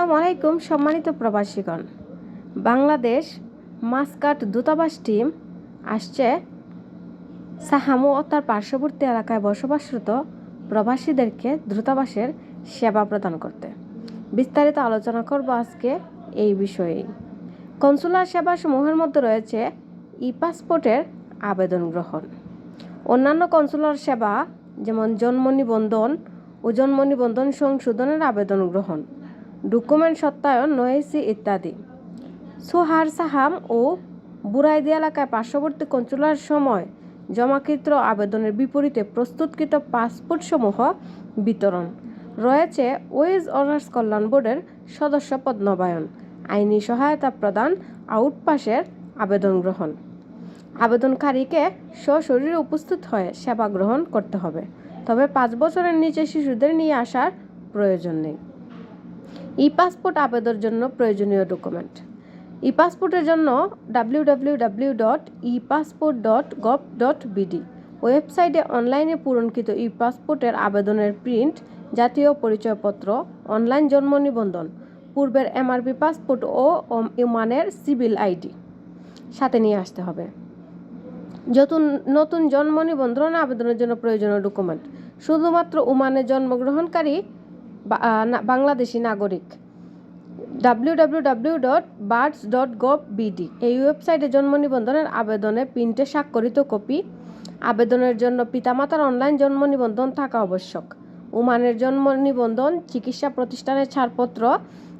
আসসালামু আলাইকুম সম্মানিত প্রবাসীগণ। বাংলাদেশ মাসকাট দূতাবাস টিম আসছে সাহামু ও তার পার্শ্ববর্তী এলাকায় বসবাসরত প্রবাসীদেরকে দূতাবাসের সেবা প্রদান করতে। বিস্তারিত আলোচনা করব আজকে এই বিষয়েই। কনসুলার সেবা সমূহের মধ্যে রয়েছে ই পাসপোর্টের আবেদন গ্রহণ। অন্যান্য কনসুলার সেবা যেমন জন্ম নিবন্ধন ও জন্ম নিবন্ধন সংশোধনের আবেদন গ্রহণ। ডকুমেন্ট সত্যায়ন নয়েসি ইত্যাদি। সোহার সাহাম ও বুরাইদি এলাকায় পার্শ্ববর্তী কনসুলার সময় জমাকৃত আবেদনের বিপরীতে প্রস্তুতকৃত পাসপোর্ট সমূহ বিতরণ। রয়েছে ওয়েজ অনার্স কল্যাণ বোর্ডের সদস্য নবায়ন। আইনি সহায়তা প্রদান আউটপাসের আবেদন গ্রহণ। আবেদনকারীকে সশরীরে উপস্থিত হয়ে সেবা গ্রহণ করতে হবে। তবে পাঁচ বছরের নিচে শিশুদের নিয়ে আসার প্রয়োজন নেই। ই পাসপোর্ট আবেদনের জন্য প্রয়োজনীয় ডকুমেন্ট ই পাসপোর্টের জন্য W dot e passport dot gov dot BD ওয়েবসাইটে অনলাইনে পূরণকৃত ই পাসপোর্টের আবেদনের প্রিন্ট জাতীয় পরিচয়পত্র অনলাইন জন্ম নিবন্ধন, পূর্বের এমআরপি পাসপোর্ট ও ইউমানের সিভিল আইডি সাথে নিয়ে আসতে হবে। নতুন নতুন জন্ম নিবন্ধন আবেদনের জন্য প্রয়োজনীয় ডকুমেন্ট শুধুমাত্র ওমানে জন্মগ্রহণকারী বাংলাদেশি নাগরিক W W W dot dot gov এই ওয়েবসাইটে জন্ম নিবন্ধনের আবেদনে প্রিন্টে স্বাক্ষরিত কপি। আবেদনের জন্য পিতামাতার অনলাইন জন্ম নিবন্ধন থাকা আবশ্যক। উমানের জন্ম নিবন্ধন, চিকিৎসা প্রতিষ্ঠানের ছাড়পত্র,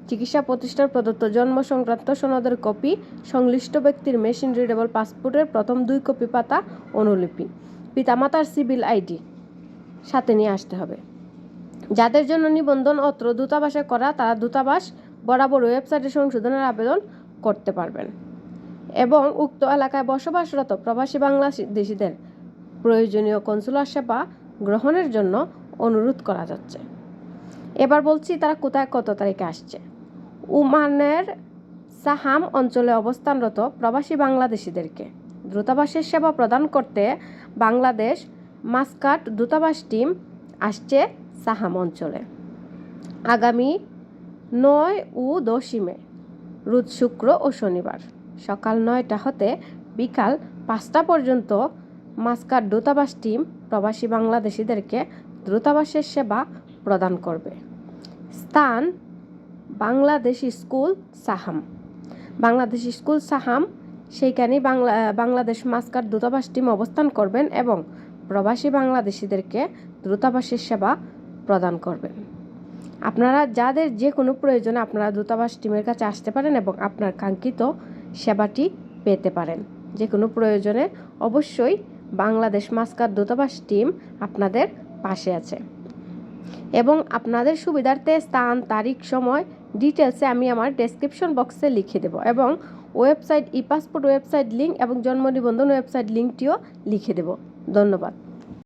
চিকিৎসা প্রতিষ্ঠান প্রদত্ত জন্ম সংক্রান্ত সনদের কপি, সংশ্লিষ্ট ব্যক্তির মেশিন রিডেবল পাসপোর্টের প্রথম দুই কপি পাতা, অনুলিপি, পিতামাতার সিভিল আইডি সাথে নিয়ে আসতে হবে। যাদের জন্য নিবন্ধন অত্র দূতাবাসে করা, তারা দূতাবাস বরাবর ওয়েবসাইটে সংশোধনের আবেদন করতে পারবেন। এবং উক্ত এলাকায় বসবাসরত প্রবাসী বাংলাদেশিদের প্রয়োজনীয় কনসুলার সেবা গ্রহণের জন্য অনুরোধ করা যাচ্ছে। এবার বলছি তারা কোথায়, কত তারিখে আসছে। উমানের সাহাম অঞ্চলে অবস্থানরত প্রবাসী বাংলাদেশিদেরকে দূতাবাসের সেবা প্রদান করতে বাংলাদেশ মাসকাট দূতাবাস টিম আসছে সাহাম অঞ্চলে। আগামী নয় ও দশই মে, রোজ শুক্র ও শনিবার। সকাল নয়টা হতে বিকাল পাঁচটা পর্যন্ত মাস্কার দূতাবাস টিম প্রবাসী বাংলাদেশিদেরকে দূতাবাসের সেবা প্রদান করবে। স্থান, Bangladesh school Saham. Bangladesh school Saham, সেইখানেই বাংলা, বাংলাদেশ মাস্কার দূতাবাস টিম অবস্থান করবেন এবং প্রবাসী বাংলাদেশিদেরকে দূতাবাসের সেবা প্রদান করবেন। আপনারা যাদের যে কোনো প্রয়োজনে আপনারা দূতাবাস টিমের কাছে আসতে পারেন এবং আপনার কাঙ্ক্ষিত সেবাটি পেতে পারেন। যে কোনো প্রয়োজনে অবশ্যই বাংলাদেশ মাস্কার দূতাবাস টিম আপনাদের পাশে আছে। এবং আপনাদের সুবিধার্থে স্থান, তারিখ, সময় ডিটেলসে আমি আমার ডেসক্রিপশন বক্সে লিখে দেব এবং website e passport website link এবং জন্ম নিবন্ধন ওয়েবসাইট লিঙ্কটিও লিখে দেব। ধন্যবাদ।